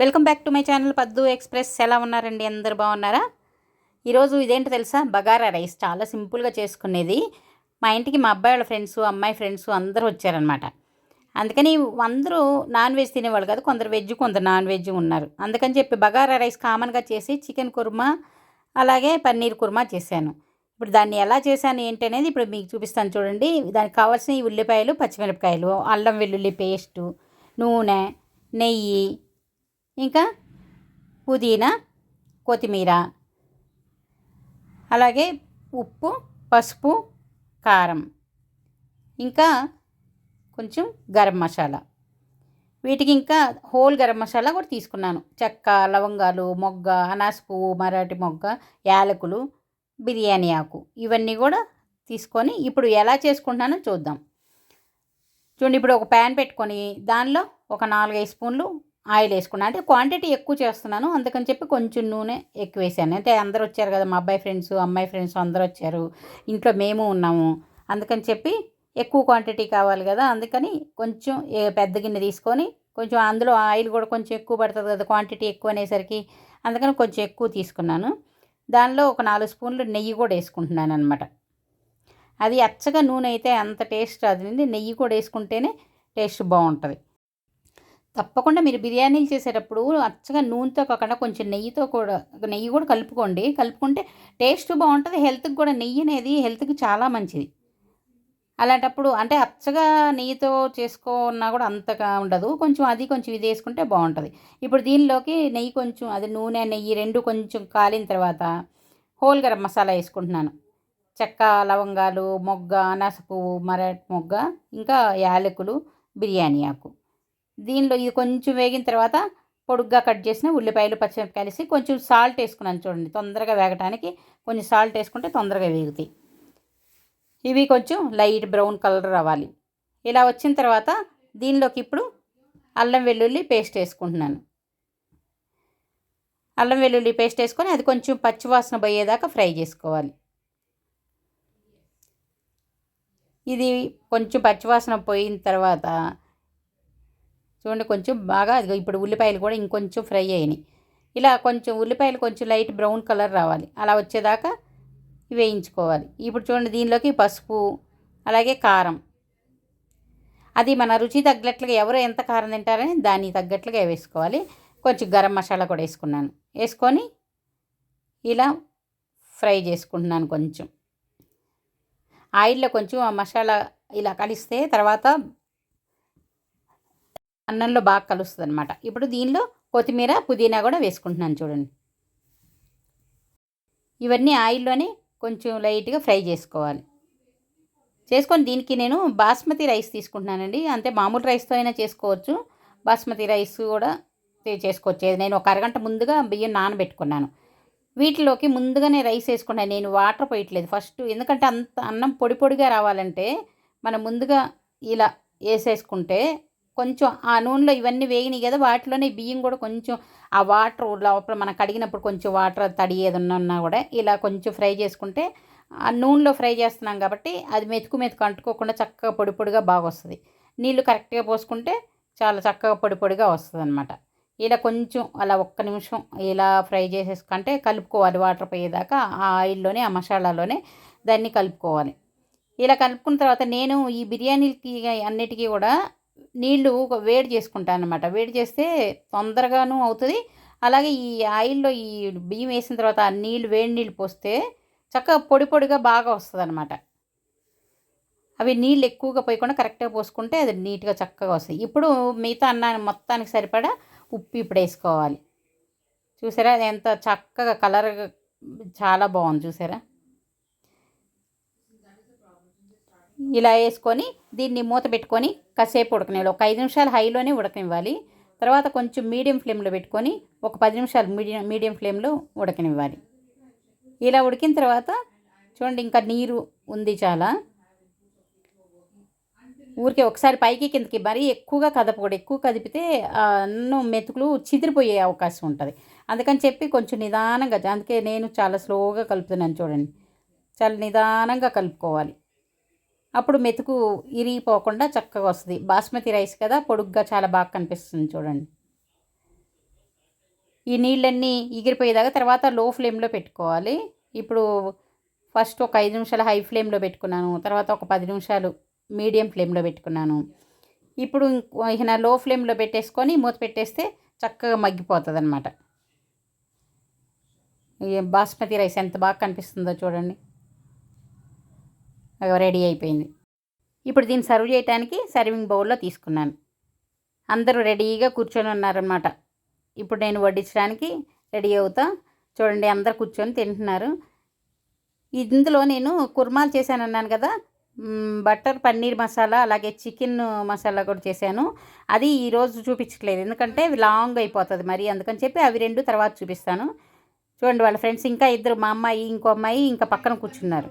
Welcome back to my channel Paddu express. ఎలా ఉన్నారండి? అందరు బాగున్నారా? ఈరోజు ఇదేంటో తెలుసా? బగారా రైస్. చాలా సింపుల్గా చేసుకునేది. మా ఇంటికి మా అబ్బాయి వాళ్ళ ఫ్రెండ్స్ అమ్మాయి ఫ్రెండ్స్ అందరూ వచ్చారనమాట అందుకని అందరూ నాన్ వెజ్ తినేవాళ్ళు కాదు కొందరు వెజ్ కొందరు నాన్ వెజ్ ఉన్నారు. అందుకని చెప్పి బగారా రైస్ కామన్గా చేసి చికెన్ కుర్మా అలాగే పన్నీర్ కుర్మా చేశాను. ఇప్పుడు దాన్ని ఎలా చేశాను ఏంటి అనేది ఇప్పుడు మీకు చూపిస్తాను చూడండి. దానికి కావాల్సిన ఈ ఉల్లిపాయలు పచ్చిమిరపకాయలు అల్లం వెల్లుల్లి పేస్టు నూనె నెయ్యి ఇంకా పుదీనా కొత్తిమీర. అలాగే ఉప్పు పసుపు కారం. ఇంకా కొంచెం గరం మసాలా. వీటికి ఇంకా హోల్ గరం మసాలా కూడా తీసుకున్నాను. చెక్క లవంగాలు మొగ్గ అనాస పువ్వు మరాఠీ మొగ్గ యాలకులు బిర్యానీ ఆకు. ఇవన్నీ కూడా తీసుకొని ఇప్పుడు ఎలా చేసుకుంటున్నానో చూద్దాం. చూడండి ఇప్పుడు ఒక ప్యాన్ పెట్టుకొని దానిలో ఒక నాలుగైదు స్పూన్లు ఆయిల్ వేసుకున్నాను అంటే క్వాంటిటీ ఎక్కువ చేస్తున్నాను. అందుకని చెప్పి కొంచెం నూనె ఎక్కువ వేసాను. అంటే అందరూ వచ్చారు కదా మా అబ్బాయి ఫ్రెండ్స్ అమ్మాయి ఫ్రెండ్స్ అందరు వచ్చారు. ఇంట్లో మేము ఉన్నాము. అందుకని చెప్పి ఎక్కువ క్వాంటిటీ కావాలి కదా అందుకని కొంచెం పెద్ద గిన్నె తీసుకొని కొంచెం అందులో ఆయిల్ కూడా కొంచెం ఎక్కువ పడుతుంది కదా క్వాంటిటీ ఎక్కువ అనేసరికి అందుకని కొంచెం ఎక్కువ తీసుకున్నాను. దానిలో ఒక నాలుగు స్పూన్లు నెయ్యి కూడా వేసుకుంటున్నాను అనమాట అది అచ్చగా నూనె అయితే అంత టేస్ట్ అది నెయ్యి కూడా వేసుకుంటేనే టేస్ట్ బాగుంటుంది. తప్పకుండా మీరు బిర్యానీలు చేసేటప్పుడు అచ్చగా నూనెతో కాకుండా కొంచెం నెయ్యితో కూడా నెయ్యి కూడా కలుపుకోండి. కలుపుకుంటే టేస్ట్ బాగుంటుంది హెల్త్కి కూడా నెయ్యి అనేది హెల్త్కి చాలా మంచిది. అలాంటప్పుడు అంటే అచ్చగా నెయ్యితో చేసుకున్నా కూడా అంతగా ఉండదు. కొంచెం అది కొంచెం ఇది వేసుకుంటే బాగుంటుంది. ఇప్పుడు దీనిలోకి నెయ్యి కొంచెం అది నూనె నెయ్యి రెండు కొంచెం కాలిన తర్వాత హోల్ గరం మసాలా వేసుకుంటున్నాను. చెక్క లవంగాలు మొగ్గ అనాస పువ్వు మొగ్గ ఇంకా యాలకులు బిర్యానీ ఆకు. దీనిలో ఇది కొంచెం వేగిన తర్వాత పొడుగ్గా కట్ చేసిన ఉల్లిపాయలు పచ్చిమిరపకాయలు వేసి కొంచెం సాల్ట్ వేసుకున్నాను చూడండి. తొందరగా వేగటానికి కొంచెం సాల్ట్ వేసుకుంటే తొందరగా వేగుతాయి. ఇవి కొంచెం లైట్ బ్రౌన్ కలర్ రావాలి. ఇలా వచ్చిన తర్వాత దీనిలోకి ఇప్పుడు అల్లం వెల్లుల్లి పేస్ట్ వేసుకుంటున్నాను. అల్లం వెల్లుల్లి పేస్ట్ వేసుకొని అది కొంచెం పచ్చివాసన పోయేదాకా ఫ్రై చేసుకోవాలి. ఇది కొంచెం పచ్చివాసన పోయిన తర్వాత చూడండి కొంచెం బాగా ఇప్పుడు ఉల్లిపాయలు కూడా ఇంకొంచెం ఫ్రై అయినాయి. ఇలా కొంచెం ఉల్లిపాయలు కొంచెం లైట్ బ్రౌన్ కలర్ రావాలి. అలా వచ్చేదాకా వేయించుకోవాలి. ఇప్పుడు చూడండి దీనిలోకి పసుపు అలాగే కారం. అది మన రుచి తగ్గట్లుగా ఎవరు ఎంత కారం తింటారని దానికి తగ్గట్లుగా వేసుకోవాలి. కొంచెం గరం మసాలా కూడా వేసుకున్నాను. వేసుకొని ఇలా ఫ్రై చేసుకుంటున్నాను కొంచెం. ఆయిల్లో కొంచెం ఆ మసాలా ఇలా కలిస్తే తర్వాత అన్నంలో బాగా కలుస్తుంది అనమాట ఇప్పుడు దీనిలో కొత్తిమీర పుదీనా కూడా వేసుకుంటున్నాను చూడండి. ఇవన్నీ ఆయిల్లోనే కొంచెం లైట్గా ఫ్రై చేసుకోవాలి. చేసుకొని దీనికి నేను బాస్మతి రైస్ తీసుకుంటున్నానండి. అంటే మామూలు రైస్తో అయినా చేసుకోవచ్చు. బాస్మతి రైస్ కూడా చేసుకోవచ్చు. నేను ఒక అరగంట ముందుగా బియ్యం నానబెట్టుకున్నాను. వీటిలోకి ముందుగానే రైస్ వేసుకున్నాను నేను వాటర్ పోయట్లేదు ఫస్ట్. ఎందుకంటే అంత అన్నం పొడి పొడిగా రావాలంటే మనం ముందుగా ఇలా వేసేసుకుంటే కొంచెం ఆ నూనెలో ఇవన్నీ వేగినాయి కదా వాటిలోనే బియ్యం కూడా కొంచెం ఆ వాటర్ లోపల మనం కడిగినప్పుడు కొంచెం వాటర్ తడి ఏదన్నా ఉన్నా కూడా ఇలా కొంచెం ఫ్రై చేసుకుంటే ఆ నూనెలో ఫ్రై చేస్తున్నాం కాబట్టి అది మెతుకు మెతుకు అంటుకోకుండా చక్కగా పొడి పొడిగా బాగా వస్తుంది. నీళ్ళు కరెక్ట్గా పోసుకుంటే చాలా చక్కగా పొడి పొడిగా వస్తుంది అనమాట ఇలా కొంచెం అలా ఒక్క నిమిషం ఇలా ఫ్రై చేసేసుకుంటే కలుపుకోవాలి వాటర్ పోయేదాకా ఆ ఆయిల్లోనే ఆ మసాలాలోనే దాన్ని కలుపుకోవాలి. ఇలా కలుపుకున్న తర్వాత నేను ఈ బిర్యానీకి అన్నిటికీ కూడా నీళ్ళు వేడి చేసుకుంటాను అనమాట వేడి చేస్తే తొందరగాను అవుతుంది. అలాగే ఈ ఆయిల్లో ఈ బియ్యం వేసిన తర్వాత ఆ నీళ్ళు వేడి నీళ్ళు పోస్తే చక్కగా పొడి పొడిగా బాగా వస్తుంది అనమాట అవి నీళ్ళు ఎక్కువగా పోయకుండా కరెక్ట్గా పోసుకుంటే అది నీట్గా చక్కగా వస్తాయి ఇప్పుడు మిగతా అన్నాన్ని మొత్తానికి సరిపడా ఉప్పు ఇప్పుడు వేసుకోవాలి. చూసారా? అది ఎంత చక్కగా కలర్ చాలా బాగుంది. చూసారా? ఇలా వేసుకొని దీన్ని మూత పెట్టుకొని కాసేపు ఉడకనివ్వాలి. ఒక ఐదు నిమిషాలు హైలోనే ఉడకనివ్వాలి. తర్వాత కొంచెం మీడియం ఫ్లేమ్లో పెట్టుకొని ఒక పది నిమిషాలు మీడియం మీడియం ఫ్లేమ్లో ఉడకనివ్వాలి. ఇలా ఉడికిన తర్వాత చూడండి ఇంకా నీరు ఉంది చాలా. ఊరికే ఒకసారి పైకి కిందకి మరీ ఎక్కువగా కదపకూడదు. ఎక్కువ కదిపితే అన్నం మెతుకులు చిదిరిపోయే అవకాశం ఉంటుంది. అందుకని చెప్పి కొంచెం నిదానంగా అందుకే నేను చాలా స్లోగా కలుపుతున్నాను చూడండి. చాలా నిదానంగా కలుపుకోవాలి. అప్పుడు మెతుకు ఇరిగిపోకుండా చక్కగా వస్తుంది. బాస్మతి రైస్ కదా పొడుగ్గా చాలా బాగా కనిపిస్తుంది చూడండి. ఈ నీళ్ళన్నీ ఎగిరిపోయేదాకా తర్వాత లో ఫ్లేమ్లో పెట్టుకోవాలి. ఇప్పుడు ఫస్ట్ ఒక ఐదు నిమిషాలు హై ఫ్లేమ్లో పెట్టుకున్నాను తర్వాత ఒక పది నిమిషాలు మీడియం ఫ్లేమ్లో పెట్టుకున్నాను. ఇప్పుడు ఇక లో ఫ్లేమ్లో పెట్టేసుకొని మూత పెట్టేస్తే చక్కగా మగ్గిపోతుంది అనమాట బాస్మతి రైస్ ఎంత బాగా కనిపిస్తుందో చూడండి. రెడీ అయిపోయింది. ఇప్పుడు దీన్ని సర్వ్ చేయడానికి సర్వింగ్ బౌల్లో తీసుకున్నాను. అందరూ రెడీగా కూర్చొని ఉన్నారనమాట ఇప్పుడు నేను వడ్డించడానికి రెడీ అవుతా. చూడండి అందరు కూర్చొని తింటున్నారు. ఇందులో నేను కుర్మాలు చేశాను అన్నాను కదా బటర్ పన్నీర్ మసాలా అలాగే చికెన్ మసాలా కూడా చేశాను. అది ఈరోజు చూపించట్లేదు. ఎందుకంటే లాంగ్ అయిపోతుంది మరి. అందుకని చెప్పి అవి రెండు తర్వాత చూపిస్తాను. చూడండి వాళ్ళ ఫ్రెండ్స్ ఇంకా ఇద్దరు మా అమ్మాయి ఇంకో అమ్మాయి ఇంకా పక్కన కూర్చున్నారు.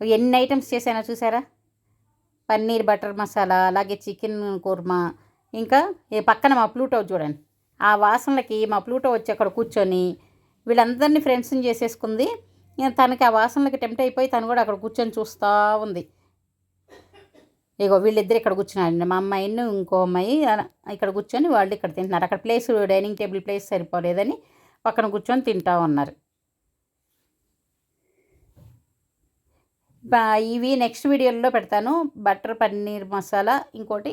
ఎన్ని ఐటమ్స్ చేశానో చూసారా? పన్నీర్ బటర్ మసాలా అలాగే చికెన్ కుర్మా ఇంకా పక్కన మా ప్లూటో చూడండి. ఆ వాసనలకి మా ప్లూటో వచ్చి అక్కడ కూర్చొని వీళ్ళందరినీ ఫ్రెండ్స్ని చేసేసుకుంది. తనకి ఆ వాసనలకి టెంప్ట్ అయిపోయి తను కూడా అక్కడ కూర్చొని చూస్తూ ఉంది. ఇగో వీళ్ళిద్దరు ఇక్కడ కూర్చున్నారండి. మా అమ్మాయిని ఇంకో అమ్మాయి ఇక్కడ కూర్చొని వాళ్ళు ఇక్కడ తింటున్నారు. అక్కడ ప్లేస్ డైనింగ్ టేబుల్ ప్లేస్ సరిపోలేదని పక్కన కూర్చొని తింటూ ఉన్నారు. ఇవి నెక్స్ట్ వీడియోలో పెడతాను. బటర్ పన్నీర్ మసాలా ఇంకోటి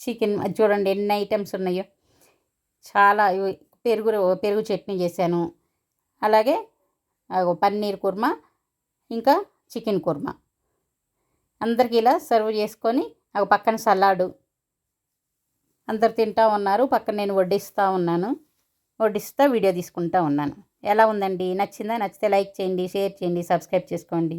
చికెన్ చూడండి ఎన్ని ఐటమ్స్ ఉన్నాయో. చాలా పెరుగు పెరుగు చట్నీ చేశాను. అలాగే పన్నీర్ కుర్మా ఇంకా చికెన్ కుర్మా అందరికి ఇలా సర్వ్ చేసుకొని ఒక పక్కన సలాడు. అందరు తింటా ఉన్నారు. పక్కన నేను వడ్డిస్తూ ఉన్నాను. వడ్డిస్తా వీడియో తీసుకుంటా ఉన్నాను. ఎలా ఉందండి? నచ్చిందా? నచ్చితే లైక్ చేయండి షేర్ చేయండి సబ్స్క్రైబ్ చేసుకోండి.